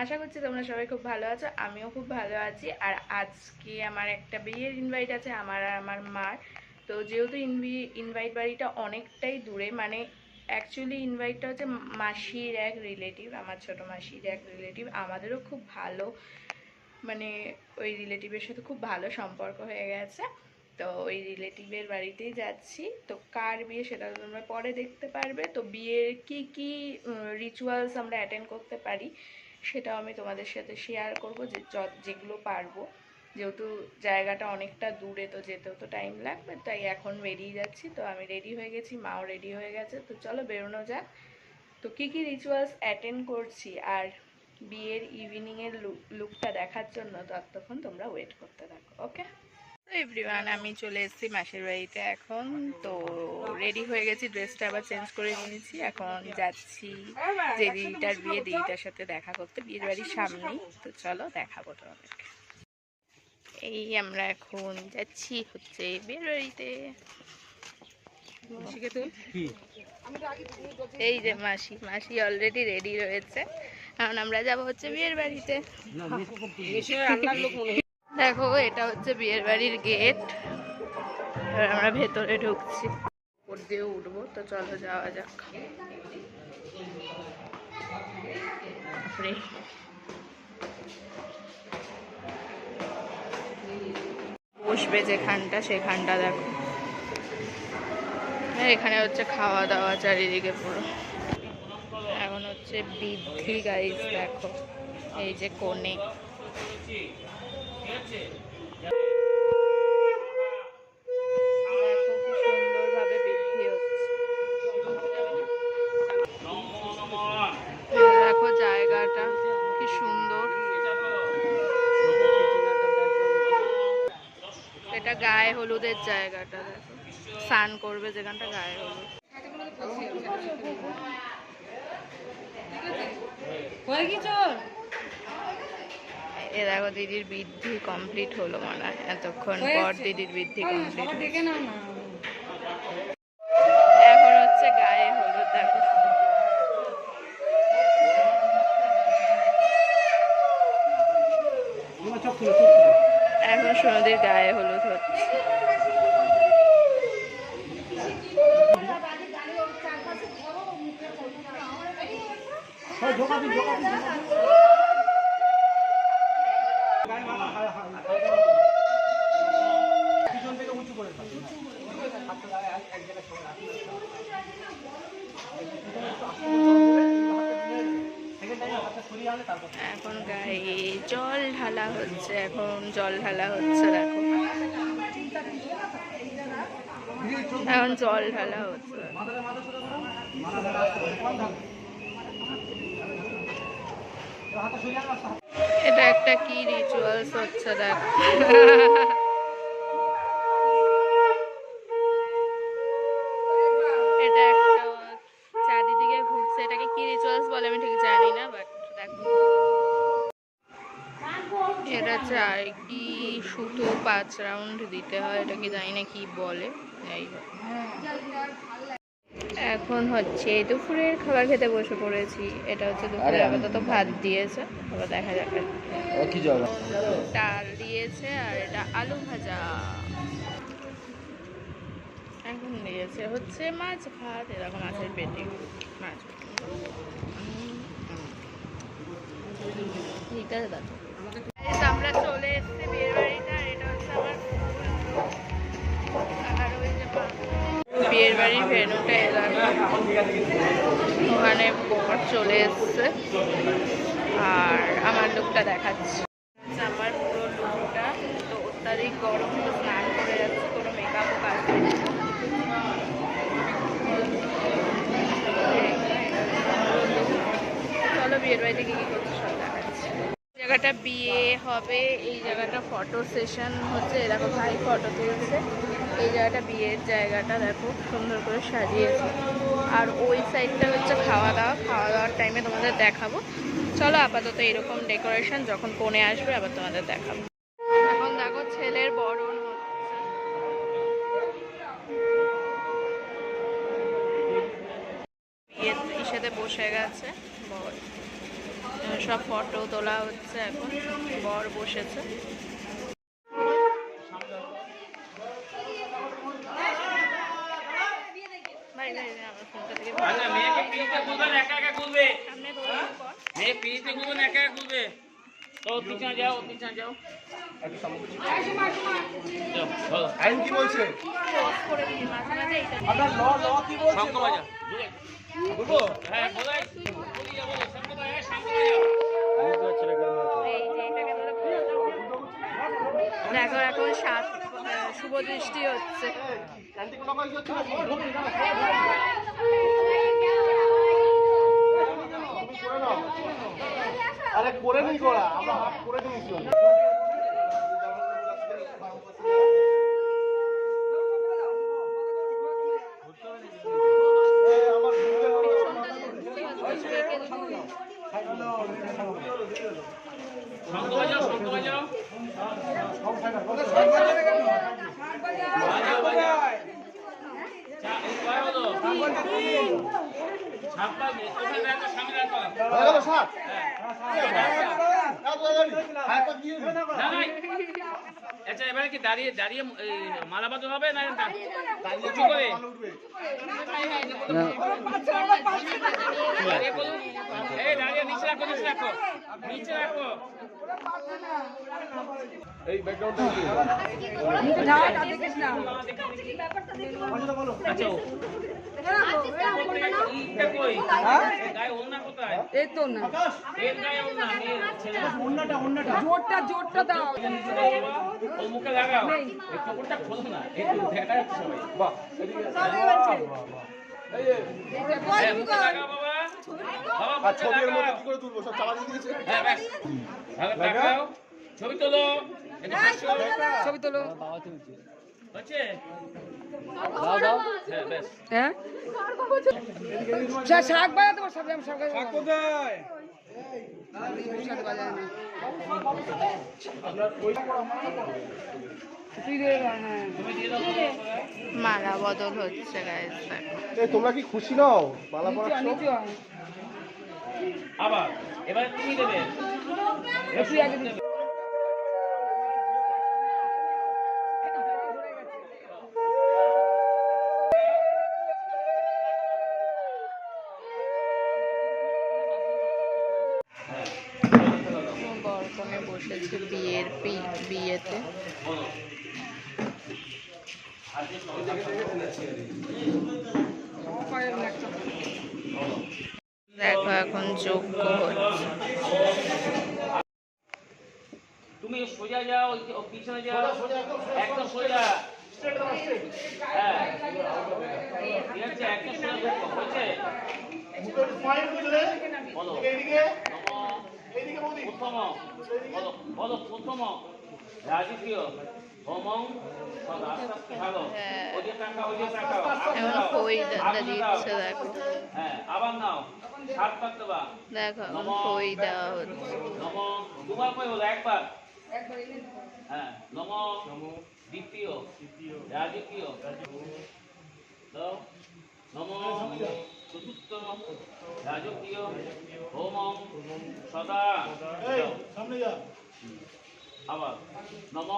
আশা করছি তোমরা সবাই খুব ভালো আছো, আমিও খুব ভালো আছি। আর আজকে আমার একটা বিয়ের ইনভাইট আছে আমার আর আমার মার। তো যেহেতু ইনভি ইনভাইট বাড়িটা অনেকটাই দূরে মানে অ্যাকচুয়ালি ইনভাইটটা হচ্ছে মাসির এক রিলেটিভ আমার ছোট মাসির এক রিলেটিভ আমাদেরও খুব ভালো মানে ওই রিলেটিভের সাথে খুব ভালো সম্পর্ক হয়ে গেছে। তো ওই রিলেটিভের বাড়িতেই যাচ্ছি। তো কার বিয়ে সেটা তোমরা পরে দেখতে পারবে। তো বিয়ের কি কি রিচুয়ালস আমরা অ্যাটেন্ড করতে পারি? সেটাও আমি তোমাদের সাথে শেয়ার করব যে যেগুলো পারব। যেহেতু জায়গাটা অনেকটা দূরে, তো যেতেও তো টাইম লাগবে, তাই এখন বেরিয়ে যাচ্ছি। তো আমি রেডি হয়ে গেছি, মাও রেডি হয়ে গেছে। তো চলো বেরোনো যাক। তো কী কী রিচুয়ালস অ্যাটেন্ড করছি আর বিয়ের ইভিনিংয়ের লুকটা দেখার জন্য ততক্ষণ তোমরা ওয়েট করতে থাকো ওকে তো এভরিওয়ান আমি চলে এসেছি মাসির বাড়িতে এখন। তো রেডি হয়ে গেছি ড্রেসটা আবার চেঞ্জ করে নিয়েছি। এখন যাচ্ছি যে দিদিটার বিয়ে দিদিটার সাথে দেখা করতে। বিয়ের বাড়ির সামনেই। তো চলো দেখাবো তোমাদেরকে। এই আমরা এখন যাচ্ছি হচ্ছে বিয়ের বাড়িতে। এই যে মাসি মাসি অলরেডি রেডি রয়েছে। কারণ আমরা যাব হচ্ছে বিয়ের বাড়িতে। দেখো, এটা হচ্ছে বিয়ের বাড়ির গেট। আমরা ভেতরে ঢুকছি। উপর দিয়ে উঠবো, তো চলো যাওয়া যাক। বসবে যেখানটা, সেখানটা দেখো। এখানে হচ্ছে খাওয়া দাওয়া চারিদিকে পুরো। এখন হচ্ছে বৃদ্ধি গাইস দেখো। এই যে কোণে। দেখো কি সুন্দরভাবে বৃদ্ধি হচ্ছে দেখো জায়গাটা কি সুন্দর। এটা গায়ে হলুদের জায়গাটা দেখো। স্নান করবে যেখানটা গায়ে হলুদ। এ দেখো দিদির বৃদ্ধি কমপ্লিট হলো মনে হয়। এতক্ষণ পর দিদির বৃদ্ধি কমপ্লিট এখন হচ্ছে গায়ে হলুদ দেখো। এখন সোনাদের গায়ে হলুদ হচ্ছে। এখন গায়ে জল ঢালা হচ্ছে এখন জল ঢালা হচ্ছে দেখো। এখন জল ঢালা হচ্ছে। এটা একটা কি রিচুয়ালস হচ্ছে দেখো। এটা একটা চারিদিকে ঘুরছে। এটাকে কি রিচুয়ালস বলে আমি ঠিক জানি না এটা কি সুতো পাঁচ রাউন্ড দিতে হয়, এটা কি জানি না কি বলে। যাই হোক। এখন হচ্ছে দুপুরের খাবার খেতে বসে পড়েছি এটা হচ্ছে দুপুরে আপাতত ভাত দিয়েছে আবার দেখা যাক কি জল ডাল দিয়েছে আর এটা আলু ভাজা এখন দিয়েছে হচ্ছে মাছ ভাত এরকম মাছের পেটি মাছ ঠিক আছে দাদা আমরা চলে এসেছি বাড়ির ভেনুটা এলাকা ওখানে বর চলে এসছে। আর আমার লুকটা দেখাচ্ছি। হচ্ছে আমার পুরো লুকটা তো অত্যাধিক গরম স্নান করে যাচ্ছে, কোনো মেকআপও কাজ নেই। চলো বিয়ের বাড়িতে কি কি করছে জায়গাটা বিয়ে হবে, এই জায়গাটা ফটো সেশন হচ্ছে, এরকম ভাই ফটো তুলছে। এই জায়গাটা বিয়ের জায়গাটা, দেখো সুন্দর করে সাজিয়েছে। আর ওই সাইডটা হচ্ছে খাওয়া দাওয়া, খাওয়া দাওয়ার টাইমে তোমাদের দেখাবো। চলো আপাতত এরকম ডেকোরেশন যখন কোণে আসবে, আবার তোমাদের দেখাবো। এখন দেখো ছেলের বরণ বিয়ের বসে গেছে, বর। সব ফটো তোলা হচ্ছে এখন। বর বসেছে। ভাই ভাই ভাই, আমার ফোনটা থেকে আচ্ছা হ্যাঁ? দেখো এখন সাত শুভ দৃষ্টি হচ্ছে। আরে করে নি করা আমরা হাত করে দিয়েছি। আমার সামনে হয়ে। আচ্ছা এবারে কি দাঁড়িয়ে দাঁড়িয়ে মালা বাঁধা হবে না উঁচু করে দাঁড়িয়ে এই দাঁড়িয়ে নিচে রাখো নিচে রাখো নিচে রাখো এই ব্যাকগ্রাউন্ডটা আচ্ছা কই? গায়ে ওড়না কোথায়? এই তো না। এর গায়ে ওড়না মেয়ের ছেলে। জোরটা জোরটা দাও। ও মুখে লাগাও। এই কাপড়টা খোলো না। একটু দেখা যাচ্ছে সবাই। বাহ হ্যাঁ, মুখে বাবা। বাবা ছবির মধ্যে কি করে তুলবো? সব চালা দিয়ে দিয়েছে? হ্যাঁ ব্যাস। ভালো ছবি তোলো। ছবি তোলো। হ্যাঁ শা- শাক শাক শাক। শাক হ্যাঁ। দিয়ে দাও মালা বদল হচ্ছে তোমরা কি খুশি নাও? মালা। আবার এবারে তুমি দেবে? বসেছে বিয়ের বিয়েতে। দেখো এখন যোগ্য হচ্ছে। তুমি সোজা যাও পিছনে যাও। একদম সোজা। হ্যাঁ। ঠিক আছে একদম সোজা। ঢুকো হয়েছে বলো। বলো বলো রাজকীয় আবার নাও। সাত দেবা দেখো খই দেওয়া হচ্ছে। দুবার কই হলো? একবার? হ্যাঁ নম। দ্বিতীয়। রাজকীয়। নম। চতুর্থ রাজকীয় হোমং সদা আবার নম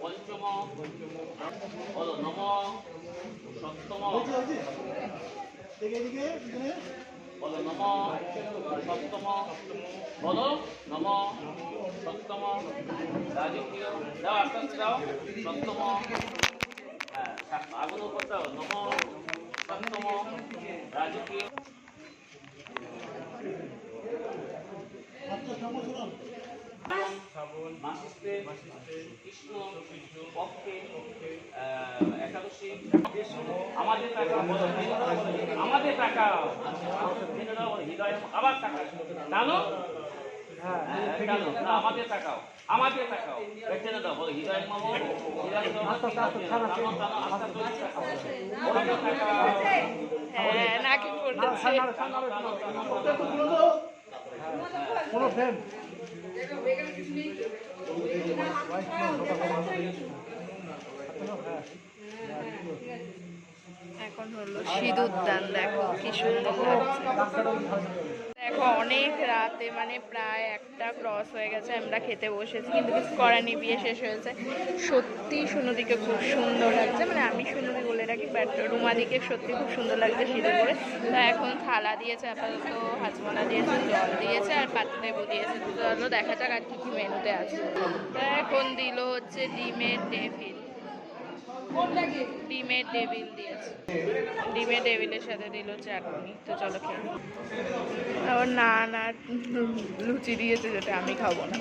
পঞ্চম নম সপ্তম বলো নম সপ্তম বলো নম সপ্তম রাজকীয় দাও সপ্তম হ্যাঁ আগুন উপর দাও নম সপ্তম কৃষ্ণ পক্ষে একাদশী আমাদের টাকা আমাদের টাকা আবার টাকা জানো হ্যাঁ, আমাদের টাকাও। এখন হলো সিঁদুর দান দেখো কি সুন্দর লাগছে। অনেক রাতে মানে প্রায় একটা ক্রস হয়ে গেছে, আমরা খেতে বসেছি, কিন্তু কিছু করার নেই, বিয়ে শেষ হয়েছে সত্যি সুনদিকে খুব সুন্দর লাগছে মানে আমি সুনদি বলে রাখি বাট রুমাদিকে সত্যি খুব সুন্দর লাগছে সিঁদুর করে তা এখন থালা দিয়েছে, আপাতত হাজমলা দিয়েছে, জল দিয়েছে, আর পাতলেবু দিয়েছে তো দেখা যাক আর কি কি মেনুতে আছে। তা এখন দিল হচ্ছে ডিমের ডেভিল ডিমের ডেভিল দিয়েছে। ডিমের ডেভিলের সাথে দিল চাটনি। তো চলো খেয়ে আবার নান আর লুচি দিয়েছে যেটা আমি খাব না।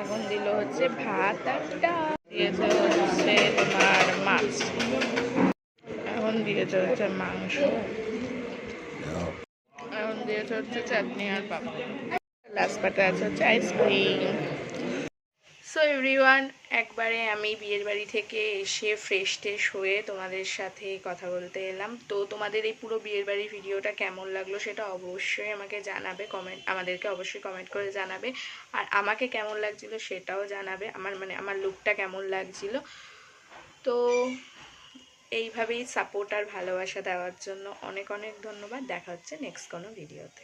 এখন দিল হচ্ছে ভাত আর ডাল। দিয়েছে হচ্ছে তোমার মাছ। এখন দিয়েছে হচ্ছে মাংস। এখন দিয়েছে হচ্ছে চাটনি আর পাপড়। লাস্ট পাতে আছে হচ্ছে আইসক্রিম সো এভরিওয়ান একবারে আমি বিয়ের বাড়ি থেকে এসে ফ্রেশ ট্রেশ হয়ে তোমাদের সাথে কথা বলতে এলাম। তো তোমাদের এই পুরো বিয়ের বাড়ির ভিডিওটা কেমন লাগল সেটা অবশ্যই আমাকে জানাবে কমেন্ট আমাদেরকে অবশ্যই কমেন্ট করে জানাবে। আর আমাকে কেমন লাগছিল সেটাও জানাবে, আমার মানে আমার লুকটা কেমন লাগছিল। তো এইভাবেই সাপোর্ট আর ভালোবাসা দেওয়ার জন্য অনেক অনেক ধন্যবাদ। দেখা হচ্ছে নেক্সট কোনো ভিডিওতে।